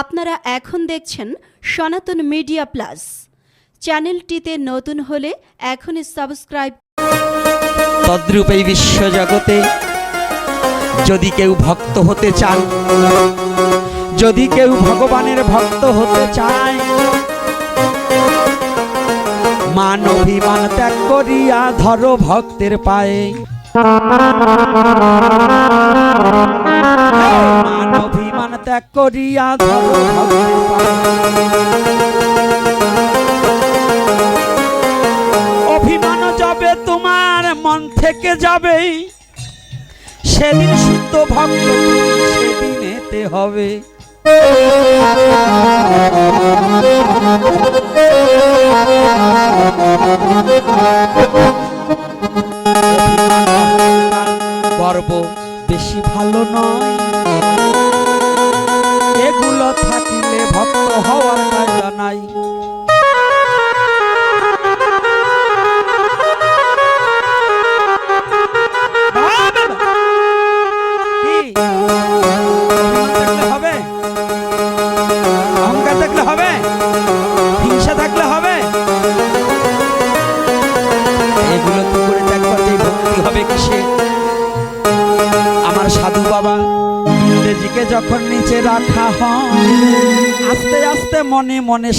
আপনারা এখন দেখছেন সনাতন মিডিয়া প্লাস। চ্যানেলটিতে নতুন হলে এখনই সাবস্ক্রাইব তদ্রূপ এই বিশ্বজগতে যদি কেউ ভক্ত হতে চান, যদি কেউ ভগবানের ভক্ত হতে চায়, মান অভিমান ত্যাগ করিয়া ধরো ভক্তের পায়ে। মান ত্যাগ করিয়া অভিমান যাবে তোমার, মন থেকে যাবে সেদিন শুদ্ধ ভক্ত তুমি সেদিনেতে হবে। গর্ব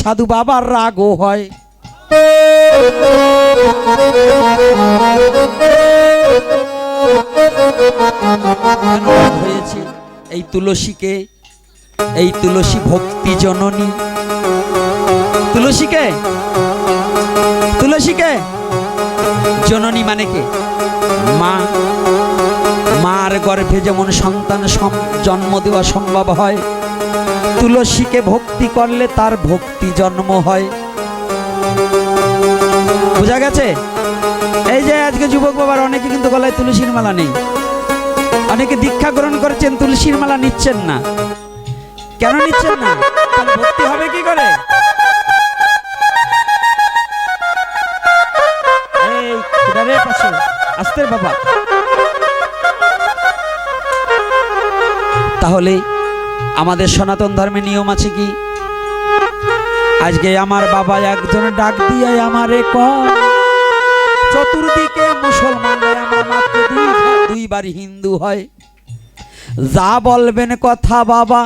সাধু বাবার রাগও হয়। হয়েছে, এই তুলসীকে, এই তুলসী ভক্তি জননী। তুলসীকে তুলসীকে, জননী মানে কে? মা, মার গর্ভে যেমন সন্তান জন্ম দেওয়া সম্ভব হয় তুলসীকে ভক্তি করলে তার ভক্তি জন্ম হয়। বোঝা গেছে? এই যে আজকে যুবক বাবার অনেকে কিন্তু গলায় তুলসীর মালা নেই। অনেকে দীক্ষা গ্রহণ করেছেন, তুলসীর মালা নিচ্ছেন না। কেন নিচ্ছেন না? তাহলে ভক্তি হবে কি করে? আস্তে বাবা। তাহলে আমাদের সনাতন ধর্মে নিয়ম আছে কি? আজকে আমার বাবা একজন ডাক দিয়ে আমারে কয়, চতুর্দিকে মুসলমান দুইবার হিন্দু হয়। যা বলবেন কথা বাবা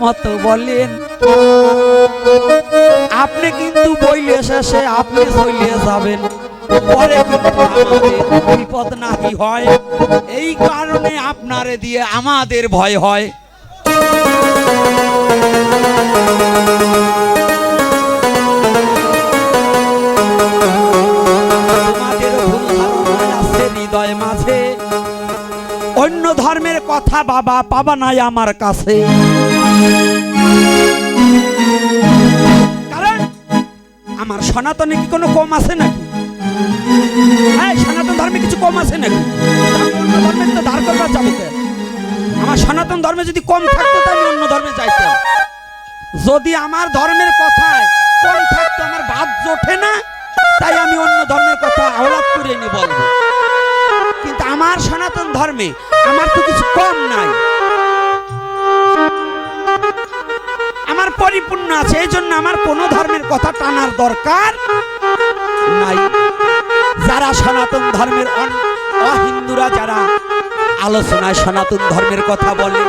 মত বলেন। আপনি কিন্তু বইলে শেষে আপনি বইলে যাবেন। পরে বিপদ নাহি হয়। এই কারণে আপনারে দিয়ে আমাদের ভয় হয়। অন্য ধর্মের কথা বাবা পাবা নাই আমার কাছে। কারণ আমার সনাতনে কি কোনো কম আছে নাকি? হ্যাঁ সনাতন ধর্মে কিছু কম আছে নাকি? অন্য ধর্মে তো ধার করবার যাব? আমার সনাতন ধর্মে যদি কম থাকতো, তো আমি অন্য ধর্মে যাইতাম। যদি আমার ধর্মের কথায় কম থাকতো, আমার বাদ জোটে না, তাই আমি অন্য ধর্মের কথা আওলাদ করে এনে কিন্তু আমার সনাতন ধর্মে আমার তো কিছু কম নাই। আমার পরিপূর্ণ আছে, এই জন্য আমার কোনো ধর্মের কথা টানার দরকার নাই। যারা সনাতন ধর্মের অহিন্দুরা, যারা আলোচনায় সনাতন ধর্মের কথা বলে,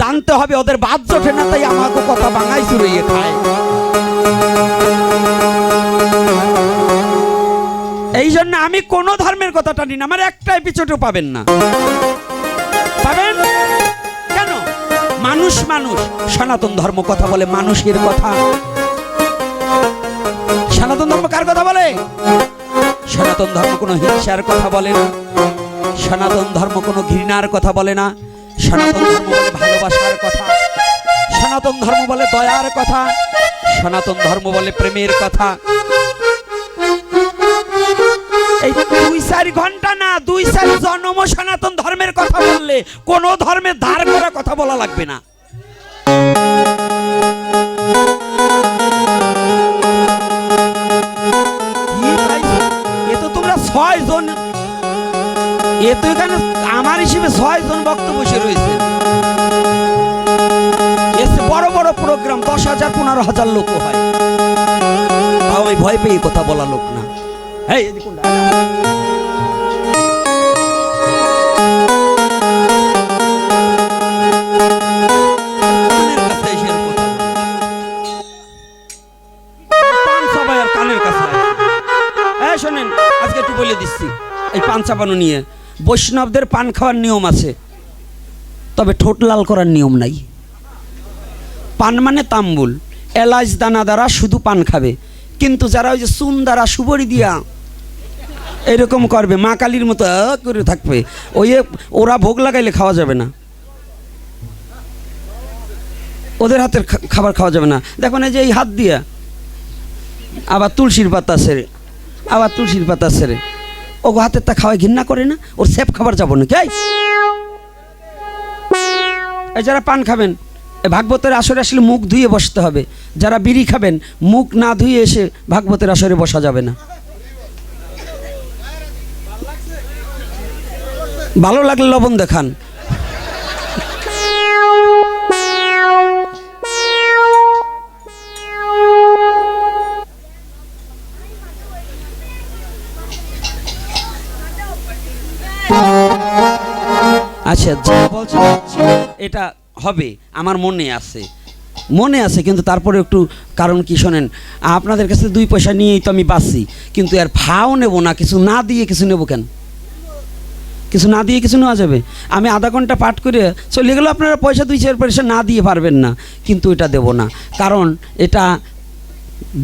জানতে হবে ওদের বাদ জোটে না, তাই আমাকে কথা বাঙাই চুরিয়ে খায়। এই জন্য আমি কোন ধর্মের কথা টানি না, আমার একটা এপিসোডও পাবেন না। পাবেন? কেন? মানুষ মানুষ, সনাতন ধর্ম কথা বলে মানুষের কথা। সনাতন ধর্ম কার কথা বলে? সনাতন ধর্ম কোনো হিংসার কথা বলে না। সনাতন ধর্ম কোনো ঘৃণার কথা বলে না, সনাতন ধর্ম বলে ভালোবাসার কথা, সনাতন ধর্ম বলে দয়ার কথা, সনাতন ধর্ম বলে প্রেমের কথা। এই দুই চার ঘণ্টা না, দুই চার জন্ম সনাতন ধর্মের কথা বললে কোন ধর্মের ধার করা কথা বলা লাগবে না। এ তো এখানে আমার হিসেবে ছয় জন বক্ত বসে রয়েছে। এসে বড় প্রোগ্রাম দশ হাজার, পনেরো হাজার লোক হয়। তাও আমি ভয় পেয়ে কথা বলা লোক না। এই শোনেন, আজকে একটু বলে দিচ্ছি। এই পান চাবানো নিয়ে বৈষ্ণবদের পান খাওয়ার নিয়ম আছে, তবে ঠোঁট লাল করার নিয়ম নাই। পান মানে তাম্বুল, এলাচ দানা দ্বারা শুধু পান খাবে, কিন্তু যারা ওই যে চুন দ্বারা সুবরি দিয়া এরকম করবে, মা কালীর মতো করে থাকবে, ওই ওরা ভোগ লাগাইলে খাওয়া যাবে না। ওদের হাতের খাবার খাওয়া যাবে না। দেখো না যে এই হাত দিয়া, আবার তুলসীর পাতা সেরে, আবার তুলসীর পাতা সেরে। ও হাতের তা খাওয়াই ঘৃণা করে না, ওর সেফ খাবার যাব না এই? যারা পান খাবেন ভাগবতের আসরে আসলে মুখ ধুয়ে বসতে হবে। যারা বিড়ি খাবেন, মুখ না ধুয়ে এসে ভাগবতের আসরে বসা যাবে না। ভালো লাগলে লবণ দেখান। আচ্ছা যা বলছেন এটা হবে, আমার মনে আছে। মনে আছে, কিন্তু তারপরে একটু কারণ কি শোনেন, আপনাদের কাছে দুই পয়সা নিয়েই তো আমি বাঁচি, কিন্তু এর ভাও নেব না, কিছু না দিয়ে কিছু নেব কেন? কিছু না দিয়ে কিছু নেওয়া যাবে? আমি আধা ঘণ্টা পাঠ করে চলে গেলেও আপনারা পয়সা দুই চার পয়সা না দিয়ে পারবেন না, কিন্তু এটা দেব না। কারণ এটা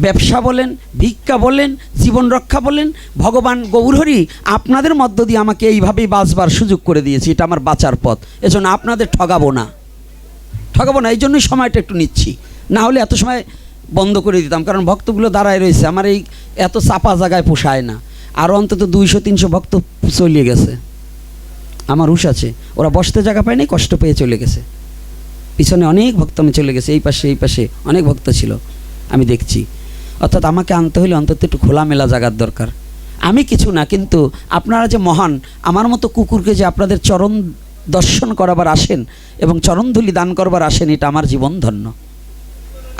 ব্যবসা বলেন, ভিক্ষা বলেন, জীবন রক্ষা বলেন, ভগবান গৌরহরি আপনাদের মধ্য দিয়ে আমাকে এইভাবেই বাঁচবার সুযোগ করে দিয়েছি, এটা আমার বাঁচার পথ। এজন্য আপনাদের ঠগাবো না। ঠগাবো না, এই জন্যই সময়টা একটু নিচ্ছি। না হলে এত সময় বন্ধ করে দিতাম, কারণ ভক্তগুলো দাঁড়ায় রয়েছে, আমার এই এত চাপা জায়গায় পোষায় না। আরও অন্তত দুইশো, তিনশো ভক্ত চলিয়ে গেছে। আমার হুশ আছে, ওরা বসতে জায়গা পায়নি, কষ্ট পেয়ে চলে গেছে। পিছনে অনেক ভক্ত আমি চলে গেছে, এই পাশে এই পাশে অনেক ভক্ত ছিল। আমি দেখছি। অর্থাৎ আমাকে আনতে হলে অন্তত একটু খোলামেলা জায়গার দরকার। আমি কিছু না, কিন্তু আপনারা যে মহান, আমার মতো কুকুরকে যে আপনাদের চরণ দর্শন করাবার আসেন এবং চরণধুলি দান করবার আসেন, এটা আমার জীবন ধন্য।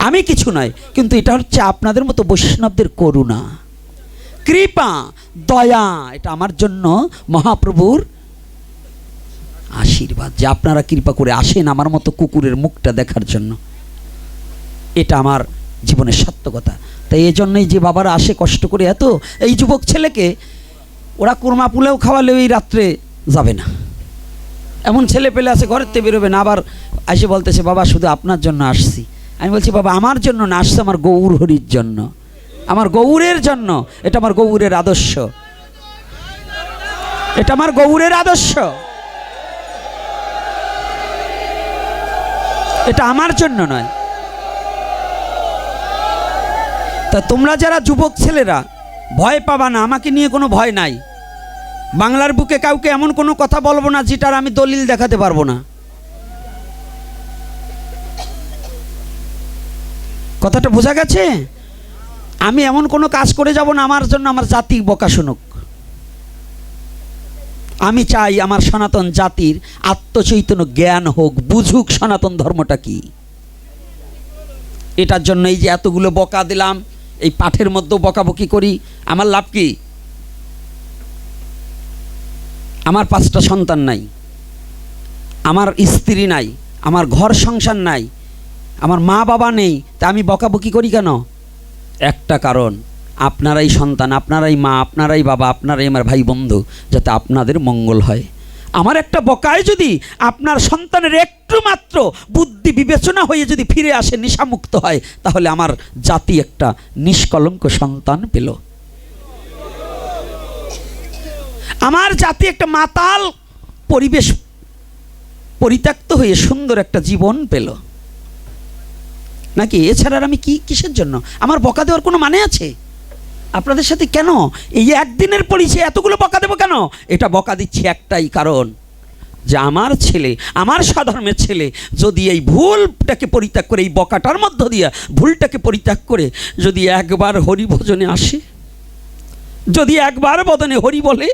আমি কিছু নয়, কিন্তু এটা হচ্ছে আপনাদের মতো বৈষ্ণবদের করুণা। কৃপা, দয়া, এটা আমার জন্য মহাপ্রভুর আশীর্বাদ, যে আপনারা কৃপা করে আসেন আমার মতো কুকুরের মুখটা দেখার জন্য। এটা আমার জীবনের সার্থকতা তাই এই জন্যই যে বাবারা আসে কষ্ট করে এত, এই যুবক ছেলেকে ওরা কুরমা পুলেও খাওয়ালেও এই রাত্রে যাবে না। এমন ছেলে পেলে আছে, ঘরের থেকে বেরোবে না, আবার এসে বলতেছে, বাবা, শুধু আপনার জন্য আসছি। আমি বলছি, বাবা, আমার জন্য না, আসছে আমার গৌর হরির জন্য। আমার গৌরের জন্য, এটা আমার গৌরের আদর্শ। এটা আমার গৌরের আদর্শ। এটা আমার জন্য নয়। তা তোমরা যারা যুবক ছেলেরা, ভয় পাবা না, আমাকে নিয়ে কোনো ভয় নাই। বাংলার বুকে কাউকে এমন কোনো কথা বলব না যেটার আমি দলিল দেখাতে পারব না। কথাটা বোঝা গেছে? আমি এমন কোনো কাজ করে যাব না, আমার জন্য আমার জাতি বকা শুনুক। আমি চাই আমার সনাতন জাতির আত্মচৈতন্য জ্ঞান হোক, বুঝুক সনাতন ধর্মটা কি। এটার জন্য এই যে এতগুলো বকা দিলাম এই পাঠের মধ্যেও বকাবকি করি, আমার লাভ কি? আমার পাঁচটা সন্তান নাই, আমার স্ত্রী নাই, আমার ঘর সংসার নাই, আমার মা বাবা নেই, তা আমি বকাবকি করি কেন? একটা কারণ, আপনারাই সন্তান, আপনারাই মা, আপনারাই বাবা, আপনারাই আমার ভাই বন্ধু, যাতে আপনাদের মঙ্গল হয়। আমার একটা বকায় যদি আপনার সন্তানের একটু মাত্র বুদ্ধি বিবেচনা হয়ে যদি ফিরে আসে, নেশামুক্ত হয়, তাহলে আমার জাতি একটা নিষ্কলঙ্ক সন্তান পেল। আমার জাতি একটা মাতাল পরিবেশ পরিত্যক্ত হয়ে সুন্দর একটা জীবন পেল। নাকি? এছাড়া আমি কি কিসের জন্য? আমার বকা দেওয়ার কোনো মানে আছে? আপনাদের সাথে কেন? এই একদিনের পরিচয়, এতগুলো বকা দেবো কেন? এটা বকা দিচ্ছি একটাই কারণ যে আমার ছেলে, আমার সাধর্মের ছেলে যদি এই ভুলটাকে পরিত্যাগ করে, এই বকাটার মধ্য দিয়ে ভুলটাকে পরিত্যাগ করে যদি একবার হরিভোজনে আসে, যদি একবার বদনে হরি বলে,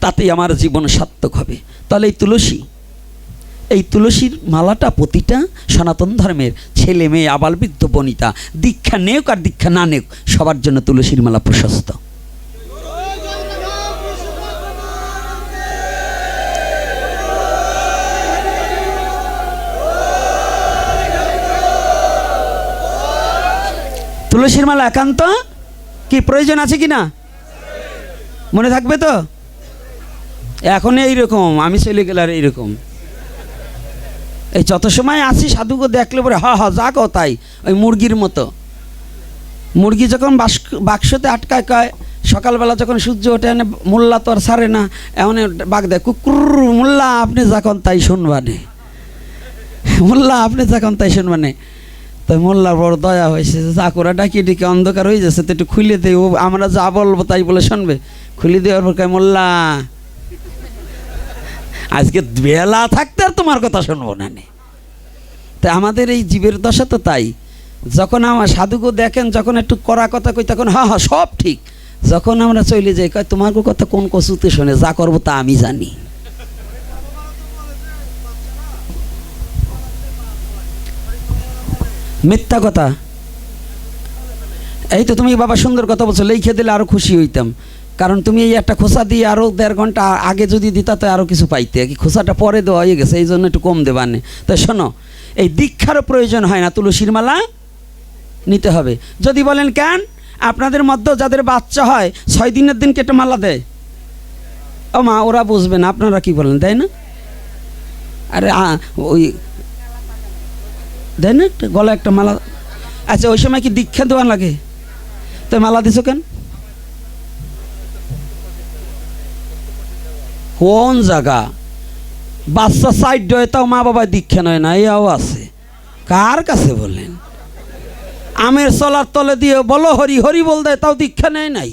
তাতেই আমার জীবন সার্থক হবে। তাহলে এই তুলসী এই তুলসীর মালাটা প্রতিটা সনাতন ধর্মের ছেলে মেয়ে, আবাল বৃদ্ধ, বনিতা, দীক্ষা নেওক আর দীক্ষা না নেওক সবার জন্য তুলসীর মালা প্রশস্ত। তুলসীর মালা একান্ত? কি প্রয়োজন আছে কি না? মনে থাকবে তো? এখন এইরকম, আমি চলে গেলে আর এইরকম। এই যত সময় আসি সাধুকে দেখলে পরে, হ হ, যা তাই, ওই মুরগির মতো। মুরগি যখন বাক্সতে আটকায় কয়, সকালবেলা যখন সূর্য ওঠে, এনে মোল্লা তো আর সারে না, এমন বাঘ দেয়, কুকুর, মোল্লা, আপনি যখন তাই শুনবানে। মোল্লা, আপনি যখন তাই শুনবানে। তো মোল্লার বড় দয়া হয়েছে যে, যা করে, ডাকি অন্ধকার হয়ে যাচ্ছে, তো একটু খুলে দে ও, আমরা যা বলব তাই বলে শুনবে। খুলে দেওয়ার পর কয়, মোল্লা আজকে বেলা থাকতে আর তোমার কথা শুনব না তা আমাদের এই জীবের দশা তো তাই। যখন আমার সাধুকে দেখেন, যখন একটু করা কথা কই, তখন হ্যাঁ হ্যাঁ সব ঠিক। যখন আমরা চলে যাই, কয়, তোমার কথা কোন কচুতে শোনে? যা করব তা আমি জানি। মিথ্যা কথা। এই তো তুমি বাবা সুন্দর কথা বলছো, লিখে দিলে আরও খুশি হইতাম। কারণ তুমি এই একটা খোসা দিয়ে আরও দেড় ঘণ্টা আগে যদি দিতা তো আরও কিছু পাইতে। কি খোসাটা পরে দেওয়া হয়ে গেছে, এই জন্য একটু কম দেবানে তো শোনো, এই দীক্ষারও প্রয়োজন হয় না, তুলসীর মালা নিতে হবে। যদি বলেন, কেন? আপনাদের মধ্যে যাদের বাচ্চা হয়, ছয় দিনের দিন কেটে মালা দেয়? ও মা, ওরা বুঝবে না, আপনারা কি বলেন, দেয় না? আরে ওই দেয় না গলা একটা মালা? আচ্ছা ওই সময় কি দীক্ষা দেওয়া লাগে? তো মালা দিছো কেন? কোন জায়গা? বাচ্চা সাইড তাও মা বাবা দীক্ষা নয় না, এও আছে। কার কাছে বললেন আমের চলার তলে দিয়ে বলো হরি হরি বল দেয়, তাও দীক্ষা নেয় নাই।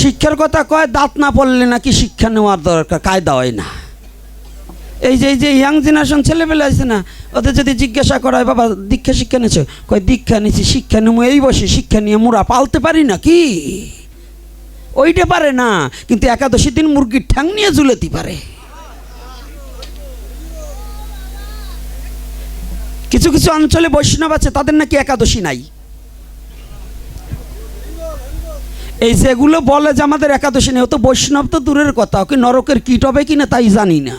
শিক্ষার কথা কয়, দাঁত না পড়লে নাকি শিক্ষা নেওয়ার দরকার, কায়দা হয় না। এই যে এই যে, ইয়াং জেনারেশন ছেলেবেলা আছে না, ওদের যদি জিজ্ঞাসা করা হয়, বাবা, দীক্ষা শিক্ষা নিয়েছো? কয়, দীক্ষা নিয়েছি, শিক্ষা নেব, এই বসে শিক্ষা নিয়ে মোরা পালতে পারি না কি ওইটা পারে না, কিন্তু একাদশী দিন মুরগির ঠ্যাং নিয়ে ঝুলাতে পারে। কিছু কিছু অঞ্চলে বৈষ্ণব আছে, তাদের নাকি একাদশী নাই। এই যেগুলো বলে যে আমাদের একাদশী নেই, ও তো বৈষ্ণব তো দূরের কথা, ওকে নরকের কীট হবে কিনা তাই জানি না।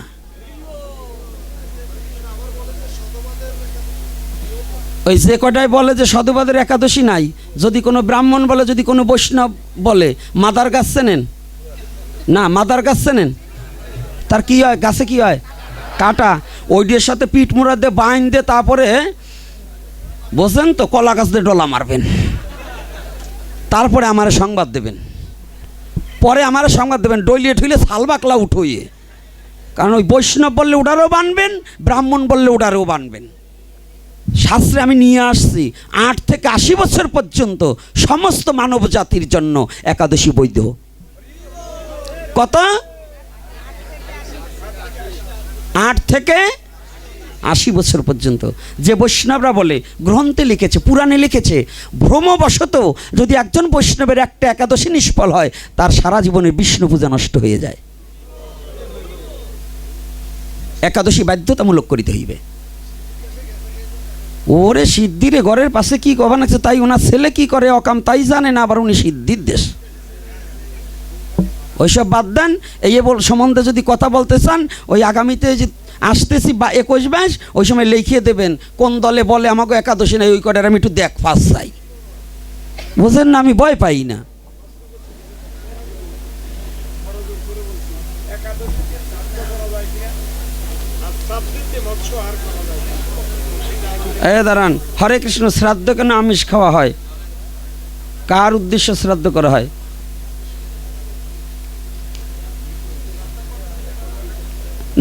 ওই যে কটাই বলে যে সদবাদের একাদশী নাই, যদি কোনো ব্রাহ্মণ বলে, যদি কোনো বৈষ্ণব বলে, মাদার গাছ চেনেন না, মাদার গাছ চেনেন তার কি হয়? গাছে কি হয়? কাটা। ওইটির সাথে পিঠ মুড়া দিয়ে বাইন দিয়ে তারপরে, বোঝেন তো, কলা গাছ দিয়ে ডলা মারবেন। তারপরে আমার সংবাদ দেবেন। পরে আমার সংবাদ দেবেন ডইলিয়ে ঠইলে সালবাকলা উঠইয়ে। কারণ ওই বৈষ্ণব বললে ওটারও বানবেন, ব্রাহ্মণ বললে ওটারও বানবেন। শাস্ত্রে আমি নিয়ে আসছি। আট থেকে আশি বছর পর্যন্ত সমস্ত মানব জাতির জন্য একাদশী বৈধ। কত? আট থেকে আশি বছর পর্যন্ত। যে বৈষ্ণবরা বলে, গ্রন্থে লিখেছে, পুরাণে লিখেছে, ভ্রমবশত যদি একজন বৈষ্ণবের একটা একাদশী নিষ্ফল হয়, তার সারা জীবনের বিষ্ণু পূজা নষ্ট হয়ে যায়। একাদশী বাধ্যতামূলক করিতে হইবে। ওরে সিদ্ধিরে ঘরের পাশে কি কবান আছে তাই ওনার ছেলে কি করে? অকাম, তাই জানে না, আবার উনি সিদ্ধির দেশ। ওইসব বাদ দেন, এই সম্বন্ধে যদি কথা বলতে চান, ওই আগামীতে যে আসতেছি বা একুশ মাস, ওই সময় লিখিয়ে দেবেন, কোন দলে বলে আমাকে একাদশী নেই, ওই কটার আমি একটু দেখ ফার্স্ট চাই। বুঝেন না, আমি ভয় পাই না। এ দাঁড়ান, হরে কৃষ্ণ, শ্রাদ্ধ কেন আমিষ খাওয়া হয়? কার উদ্দেশ্য শ্রাদ্ধ করা হয়?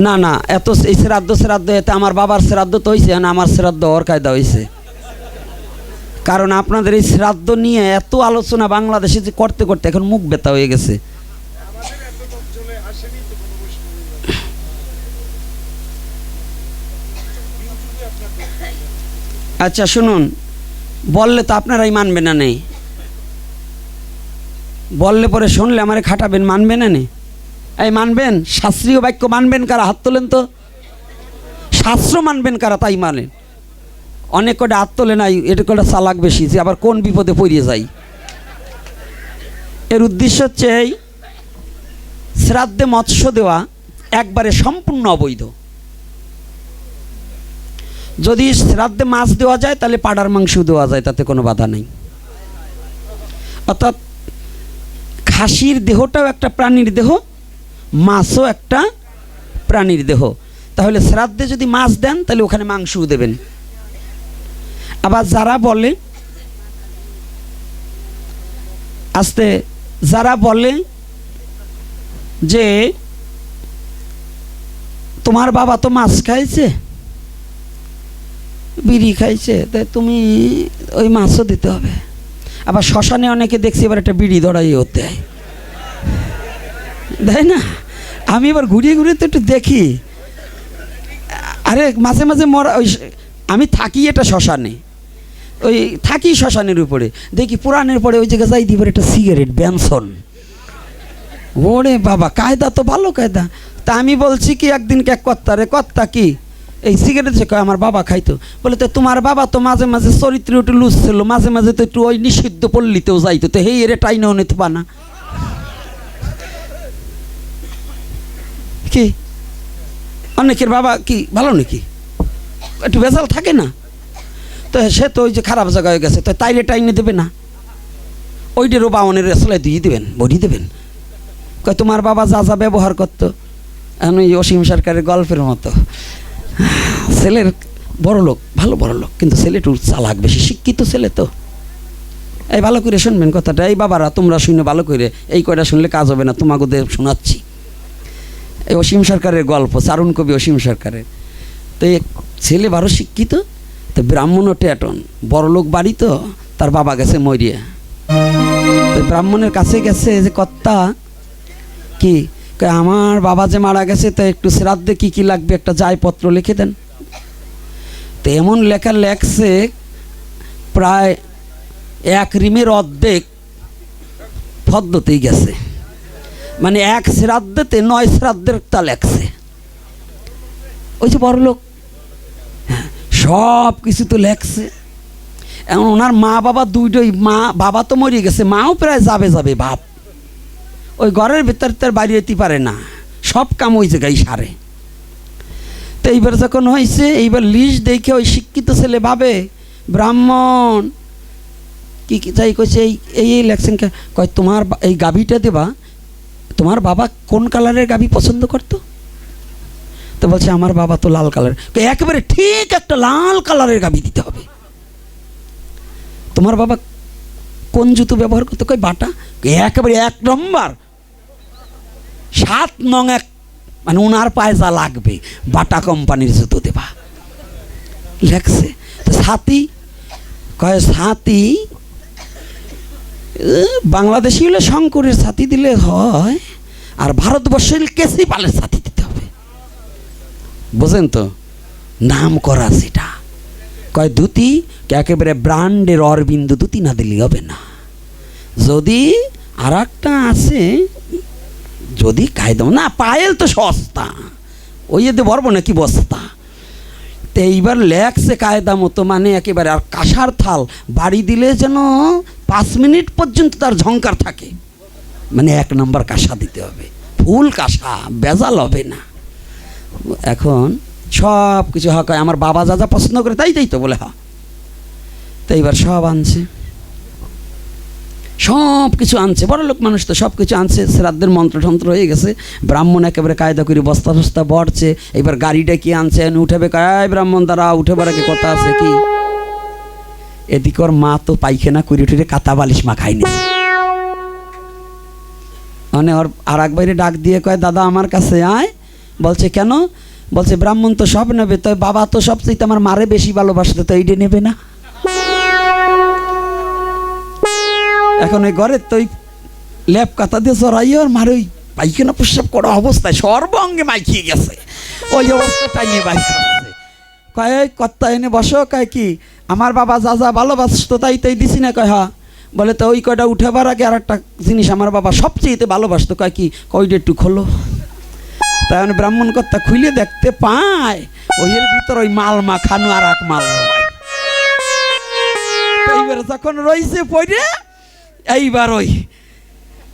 না না, এত এই শ্রাদ্ধ শ্রাদ্ধ, এতে আমার বাবার শ্রাদ্ধ তো হয়েছে না, আমার শ্রাদ্ধ ওর কায়দা হয়েছে কারণ আপনাদের এই শ্রাদ্ধ নিয়ে এত আলোচনা বাংলাদেশে যে করতে করতে এখন মুখ ব্যথা হয়ে গেছে। আচ্ছা শুনুন। বললে তো আপনারাই মানবে না নেই বললে পরে শুনলে আমারে খাটাবেন, মানবে না নেই এই মানবেন? শাস্ত্রীয় বাক্য মানবেন কারা? হাত তোলেন তো। শাস্ত্র মানবেন কারা? তাই মানেন। অনেক কটা হাত তোলে নাই এটা কটা চালাক বেশি, যে আবার কোন বিপদে পড়িয়ে যাই এর উদ্দেশ্য হচ্ছে এই, শ্রাদ্ধে মৎস্য দেওয়া একবারে সম্পূর্ণ অবৈধ। যদি শ্রাদ্ধে মাছ দেওয়া যায়, তাহলে পাড়ার মাংস দেওয়া যায়, তাতে কোনো বাধা নেই। অর্থাৎ খাসির দেহটাও একটা প্রাণীর দেহ, মাছও একটা প্রাণীর দেহ। তাহলে শ্রাদ্ধে যদি মাছ দেন, তাহলে ওখানে মাংসও দেবেন। আবার যারা বলে, আস্তে, যারা বলে যে, তোমার বাবা তো মাছ খাইছে? বিড়ি খাইছে তাই তুমি ওই মাছও দিতে হবে। আবার শ্মশানে অনেকে দেখছি এবার একটা বিড়ি দড়াই হতে তাই না? আমি এবার ঘুরিয়ে ঘুরিয়ে তো একটু দেখি। আরে মাঝে মাঝে মরা, ওই আমি থাকি এটা শ্মশানে। ওই থাকি শ্মশানের উপরে। দেখি পুরাণের পরে ওই জায়গায় যাই, দিবার একটা সিগারেট, ব্যানসন। ওরে বাবা, কায়দা তো ভালো কায়দা। তা আমি বলছি কি একদিন কে কর্তা। রে কর্তা কি? এই সিগারেট যে কয়, আমার বাবা খাইতো। বলে, তো তোমার বাবা তো মাঝে মাঝে চরিত্র একটু লুজ ছিল, মাঝে মাঝে তো একটু ওই নিষিদ্ধ পল্লীতেও যাইতো। তো হেই, এরে টাইনেও নিতে পানা কি? অনেকের বাবা কি, ভালো নাকি? একটু ভেজাল থাকে না? তো সে তো ওই যে খারাপ জায়গায় গেছে, তো তাইলে টাইনে দেবে না। ওইটারও বাউনের আসলে দিয়ে দেবেন, বড়ি দেবেন। তোমার বাবা যা যা ব্যবহার করতো ওই অসীম সরকারের গল্পের মতো। ছেলের বড় লোক, ভালো বড় লোক, কিন্তু ছেলেটুর চালাক, বেশি শিক্ষিত ছেলে তো। এই ভালো করে শুনবেন কথাটা, এই বাবারা, তোমরা শুনে ভালো করে এই কয়টা শুনলে কাজ হবে না, তোমাকে ওদের শোনাচ্ছি। এই অসীম সরকারের গল্প চারুণ কবি অসীম সরকারের। তো এই ছেলে ভালো শিক্ষিত, তো ব্রাহ্মণও টেটন বড়লোক বাড়ি তো, তার বাবা গেছে মরিয়া। তো ব্রাহ্মণের কাছে গেছে যে কর্তা, কি আমার বাবা যে মারা গেছে তো একটু শ্রাদ্ধে কি কি লাগবে? একটা পত্র লিখে দেন। তো এমন লেখা লেখছে প্রায় এক রিমের অর্ধেক পদ্ধতেই গেছে। মানে এক শ্রাদ্ধেতে নয় শ্রাদ্ধের তা লেখছে। ওই যে বড় লোক হ্যাঁ, সব কিছু তো লেখছে। এখন ওনার মা বাবা দুইটাই মা বাবা তো মরে গেছে মাও প্রায় যাবে যাবে ভাব ওই ঘরের ভিতর তার বাইরে যেতে পারে না। সব কাম ওই জায়গায় সারে। তো এইবার যখন হয়েছে এইবার লিস্ট দেখে ওই শিক্ষিত ছেলে ভাবে, ব্রাহ্মণ, কি কি যাই কইছে, এই এই লেখছেন কয়, তোমার এই গাভীটা দেবা, তোমার বাবা কোন কালারের গাভী পছন্দ করতো? তো বলছে, আমার বাবা তো লাল কালার। একেবারে ঠিক একটা লাল কালারের গাভী দিতে হবে। তোমার বাবা কোন জুতো ব্যবহার করতো? কই বাটা। একেবারে এক নম্বর। সাত নং এক মানে ওনার পায়ে যা লাগবে বাটা কোম্পানির জুতো দেবা। লেখছে তো সাথী কয় সাথী এ, বাংলাদেশি হলে শঙ্করের ছাতি দিলে হয় আর ভারতবর্ষের কেসি পালের ছাতি দিতে হবে। বোঝেন তো? নাম করা সেটা কয় ধুতি একেবারে ব্র্যান্ডের অরবিন্দ ধুতি না দিলে হবে না। যদি আর একটা আছে যদি কায়দা না, পায়েল তো সস্তা। ওই এতে বলব নাকি বস্তা। তো এইবার লেখছে কায়দা মতো মানে একেবারে আর কাঁসার থাল। বাড়ি দিলে যেন পাঁচ মিনিট পর্যন্ত তার ঝংকার থাকে। মানে এক নম্বর কাঁসা দিতে হবে। ফুল কাঁসা বেজাল হবে না। এখন সব কিছু হক আমার বাবা যা যা পছন্দ করে তাই তাই তো বলে হা তো এইবার সব আনছে। সব কিছু আনছে। বড় লোক মানুষ তো সব কিছু আনছে, শ্রাদ্ধের মন্ত্র টন্ত্র হয়ে গেছে। ব্রাহ্মণ একেবারে কায়দা করে বস্তা টস্তা বড়ছে এবার গাড়িটা কি আনছে উঠেবে কয় ব্রাহ্মণ দ্বারা উঠেবার আগে কথা আছে কি? এদিকে ওর মা তো পাইখানা করে উঠে কাতা বালিশ মা খাইনি মানে ওর আর এক বাইরে ডাক দিয়ে কয়, দাদা আমার কাছে আয়। বলছে, কেন? বলছে, ব্রাহ্মণ তো সব নেবে, তো বাবা তো সবচেয়ে আমার মারে বেশি ভালোবাসতে তো এইটা নেবে না। এখন ওই ঘরের তো ল্যাপ কাতা দিয়ে চড়াই আর ওই পাইখানা প্রস্রাব করা অবস্থায় সর্বঙ্গে মাইকিয়ে গেছে। ওই অবস্থা টাইনিয়ে বাইক কয় কর্তা এনে বসো। কয়, কি? আমার বাবা যা যা ভালোবাসতো তাই তাই দিছি না। কয় হা বলে, তো ওই কয়টা উঠাবার আগে আর একটা জিনিস আমার বাবা সবচেয়েতে ভালোবাসতো। কয়, কি? কয়টা একটু খোলো। তাই আমি ব্রাহ্মণ কর্তা খুলে দেখতে পায় ওই এর ভিতর ওই মাল মাখানো আর এক মাল এইবার যখন রইছে পড়ে এইবার ওই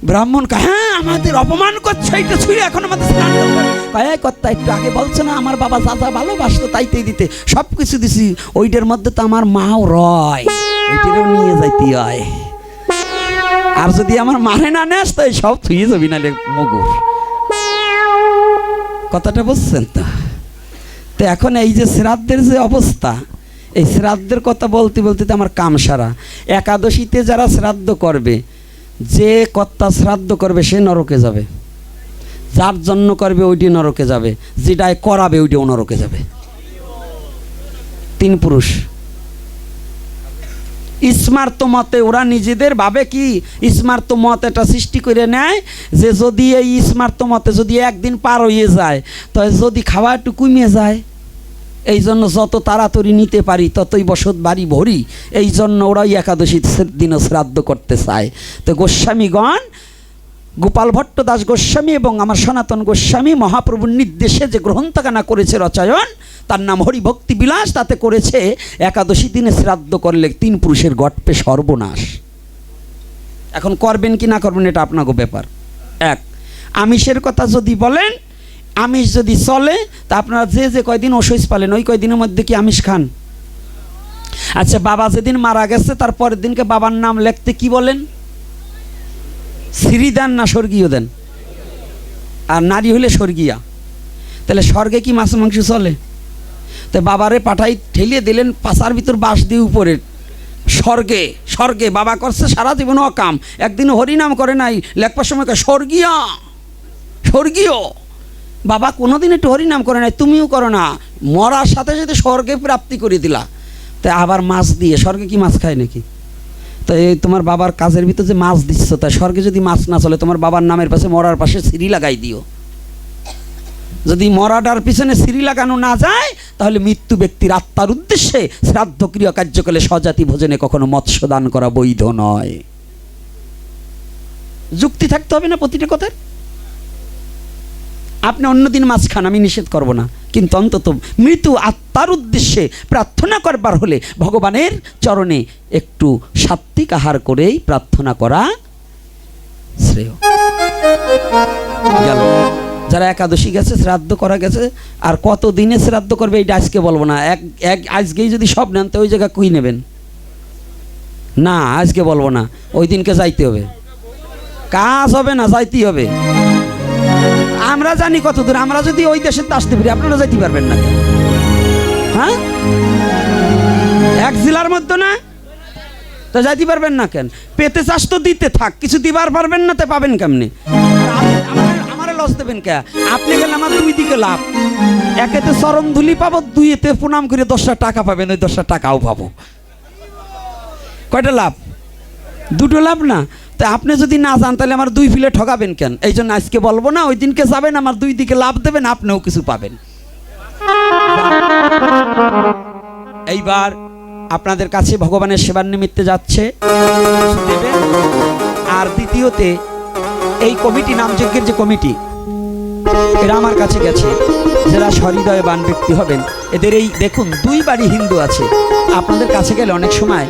ব্রাহ্মণ কয় হ্যাঁ আমাদের অপমান করছে, এটা ছুঁড়ে এখন আমাদের স্নান হবে।" কর্তা, একটু আগে বলছে না, আমার বাবা দাদা ভালোবাসতো তাইতেই দিতে। সব কিছু দিছি, ওইটার মধ্যে তো আমার মাও রয় এইটারও নিয়ে যাইতে হয়। আর যদি আমার মারে না নেস, তো সব থুয়ে যাবি না মগুর। কথাটা বুঝছেন তো? তো এখন এই যে শ্রাদ্ধের যে অবস্থা এই শ্রাদ্ধের কথা বলতে বলতে তো আমার কাম সারা। একাদশীতে যারা শ্রাদ্ধ করবে, যে কর্তা শ্রাদ্ধ করবে সে নরকে যাবে। যার জন্য করবে ওইটি নরকে যাবে। যেটায় করাবে ওইটিও নরকে যাবে। তিন পুরুষ। স্মার্ত মতে ওরা নিজেদের ভাবে কি? স্মার্ত মত এটা সৃষ্টি করে নেয় যে যদি এই স্মার্ত মতে যদি একদিন পার হয়ে যায়, তো যদি খাওয়া একটু কমিয়ে যায়। এই জন্য যত তাড়াতাড়ি নিতে পারি, ততই বসত বাড়ি ভরি। এই জন্য ওরাই একাদশী দিনও শ্রাদ্ধ করতে চায়। তো গোস্বামীগণ, গোপাল ভট্ট দাস গোস্বামী এবং আমার সনাতন গোস্বামী মহাপ্রভুর নির্দেশে যে গ্রন্থখানা করেছে রচয়ন, তার নাম হরিভক্তি বিলাস, তাতে করেছে একাদশী দিনে শ্রাদ্ধ করলে তিন পুরুষের গটপে সর্বনাশ। এখন করবেন কি না করবেন, এটা আপনাকে ব্যাপার। এক, আমিষের কথা যদি বলেন আমিষ যদি চলে, তা আপনারা যে যে কয়দিন ওষুধ পালেন, ওই কয়দিনের মধ্যে কি আমিষ খান? আচ্ছা বাবা যেদিন মারা গেছে, তার পরের দিনকে বাবার নাম লিখতে কি বলেন? শ্রী দেন না স্বর্গীয় দেন? আর নারী হলে স্বর্গীয়া। তাহলে স্বর্গে কি মাছ মাংস চলে? তো বাবারে পাঠাই, ঠেলিয়ে দিলেন, পাশার ভিতর বাস দিয়ে উপরে। স্বর্গে স্বর্গে, বাবা করছে, সারা জীবন অকাম। একদিন হরিনাম করে নাই, লেখবার সময় স্বর্গীয় স্বর্গীয়। বাবা কোনোদিন একটু হরিনাম করে নাই, তুমিও করো না। মরার সাথে সাথে স্বর্গে প্রাপ্তি করে দিলা। তাই আবার মাছ দিয়ে, স্বর্গে কি মাছ খায় নাকি? তো এই তোমার বাবার কাজের ভিতর যে মাছ দিচ্ছ, তা স্বর্গে যদি মাছ না চলে, তোমার বাবার নামের পাশে মরার পাশে সিঁড়ি লাগাই দিও। যদি মরাটার পিছনে সিঁড়ি লাগানো না যায়, তাহলে মৃত্যু ব্যক্তির আত্মার উদ্দেশ্যে শ্রাদ্ধ ক্রিয়া কার্যকলে স্বজাতি ভোজনে কখনো মৎস্য দান করা বৈধ নয়। যুক্তি থাকতে হবে না প্রতিটা কথার? আপনি অন্যদিন মাছ খান আমি নিষেধ করব না। কিন্তু অন্তত মৃত্যু আত্মার উদ্দেশ্যে প্রার্থনা করবার হলে ভগবানের চরণে একটু সাত্বিক আহার করেই প্রার্থনা করা শ্রেয়। গেল। যারা একাদশী গেছে, শ্রাদ্ধ করা গেছে, আর কত দিনে শ্রাদ্ধ করবে এইটা আজকে বলব না। এক এক, আজকেই যদি সব নেন, তো ওই জায়গা কুই নেবেন। না, আজকে বলব না। ওই দিনকে যাইতে হবে। কাজ হবে না, যাইতেই হবে। আমরা জানি কত দূর আমরা যদি ওই দেশে আসতে পারি আপনারা যাইতে পারবেন না? হ্যাঁ? এক জেলার মধ্যে না? তো যাইতে পারবেন না কেন? পেতে চাষ তো দিতে থাক, কিছু দিবার পারবেন না তো পাবেন কেমনি? আমার লস দেবেন কে? আপনি গেলে আমার দুই দিকে লাভ। একেতে চরণ ধুলি পাবো দুইতে প্রণাম করে দশটা টাকা পাবেন, ওই দশটা টাকাও পাবো। কয়টা লাভ? দুটো লাভ না? তা আপনি যদি না যান, তাহলে আমার দুই ফিলে ঠকাবেন কেন? এই জন্য আজকে বলব না, ওই দিনকে যাবেন, আমার দুই দিকে লাভ দেবেন, আপনিও কিছু পাবেন। এইবার আপনাদের কাছে ভগবানের সেবার নিমিত্তে যাচ্ছে আর দ্বিতীয়তে, এই কমিটি, নামযজ্ঞের যে কমিটি, এরা আমার কাছে গেছে। যারা সহৃদয়বান ব্যক্তি হবেন, এদের এই, দেখুন দুই বাড়ি হিন্দু আছে। আপনাদের কাছে গেলে অনেক সময়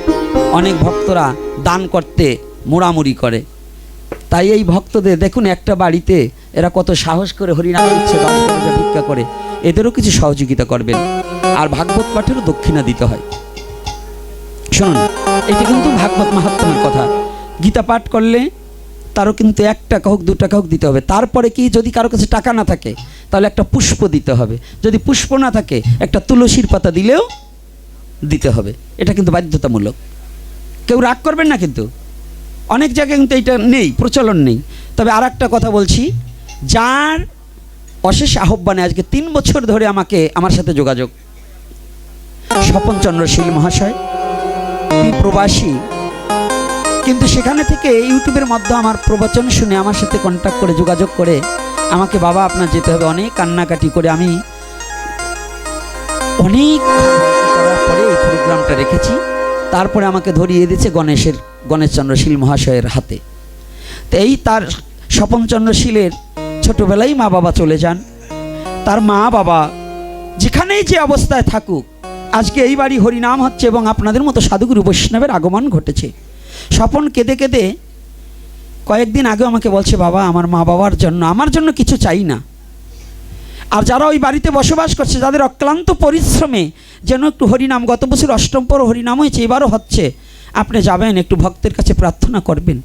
অনেক ভক্তরা দান করতে মোড়ামুড়ি করে। তাই এই ভক্তদের, দেখুন একটা বাড়িতে এরা কত সাহস করে হরিনাম ইচ্ছে ভিক্ষা করে। এদেরও কিছু সহযোগিতা করবেন। আর ভাগবত পাঠেরও দক্ষিণা দিতে হয়। শুনুন, এটা কিন্তু ভাগবত মাহাত্মের কথা। গীতা পাঠ করলে তারও কিন্তু এক টাকা হোক, দু টাকা হোক দিতে হবে। তারপরে কি, যদি কারও কাছে টাকা না থাকে, তাহলে একটা পুষ্প দিতে হবে। যদি পুষ্প না থাকে, একটা তুলসীর পাতা দিলেও দিতে হবে। এটা কিন্তু বাধ্যতামূলক। কেউ রাগ করবেন না কিন্তু। অনেক জায়গায় কিন্তু এইটা নেই, প্রচলন নেই। তবে আর একটা কথা বলছি, যার অশেষ আহ্বানে আজকে তিন বছর ধরে আমাকে, আমার সাথে যোগাযোগ। স্বপন চন্দ্র শীল মহাশয় প্রবাসী। কিন্তু সেখানে থেকে ইউটিউবের মাধ্যমে আমার প্রবচন শুনে আমার সাথে কন্ট্যাক্ট করে, যোগাযোগ করে আমাকে, বাবা, আপনার যেতে হবে। অনেক কান্নাকাটি করে আমি অনেক করার পরে এই প্রোগ্রামটা রেখেছি। তারপরে আমাকে ধরিয়ে দিয়েছে গণেশের গণেশচন্দ্র শীল মহাশয়ের হাতে। তো এই তার স্বপনচন্দ্র শীলের ছোটবেলায় মা বাবা চলে যান। তার মা বাবা যেখানেই যে অবস্থায় থাকুক, আজকে এই বাড়ি হরিনাম হচ্ছে এবং আপনাদের মতো সাধুগুরু বৈষ্ণবের আগমন ঘটেছে। স্বপন কেঁদে কেঁদে কয়েকদিন আগে আমাকে বলছে, বাবা, আমার মা বাবার জন্য, আমার জন্য কিছু চাই না। আর যারা ওই বাড়িতে বসবাস করছে, যাদের অক্লান্ত পরিশ্রমে যেন একটু হরিনাম, গত বছর অষ্টম পর হরিনাম হয়েছে, এবারও হচ্ছে, আপনি যাবেন, একটু ভক্তের কাছে প্রার্থনা করবেন।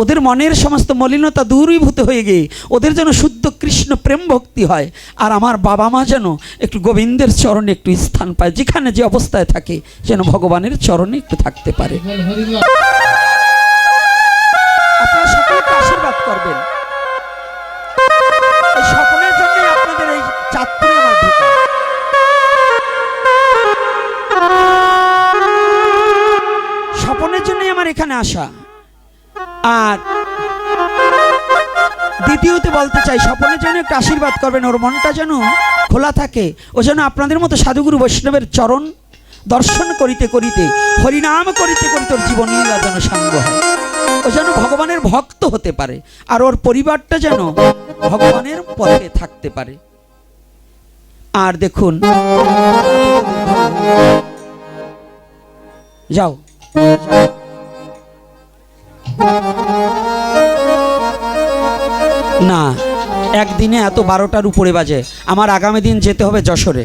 ওদের মনের সমস্ত মলিনতা দূরীভূত হয়ে গিয়ে ওদের যেন শুদ্ধ কৃষ্ণ প্রেম ভক্তি হয়, আর আমার বাবা মা যেন একটু গোবিন্দের চরণে একটু স্থান পায়, যেখানে যে অবস্থায় থাকে, যেন ভগবানের চরণে একটু থাকতে পারে। আপনারা সকলকে আশীর্বাদ করবেন। এখানে আসা। আর দ্বিতীয়তে বলতে চাই স্বপনের জন্য একটু আশীর্বাদ করবেন, ওর মনটা যেন খোলা থাকে, ও যেন আপনাদের মতো সাধুগুরু বৈষ্ণবের চরণ দর্শন করিতে করিতে, হরিনাম করিতে করিতে ওর জীবনীলা যেন সাঙ্গ হয়। ও যেন ভগবানের ভক্ত হতে পারে, আর ওর পরিবারটা যেন ভগবানের পথে থাকতে পারে। আর দেখুন, যাও। না একদিনে এত বারোটার উপরে বাজে। আমার আগামী দিন যেতে হবে যশোরে।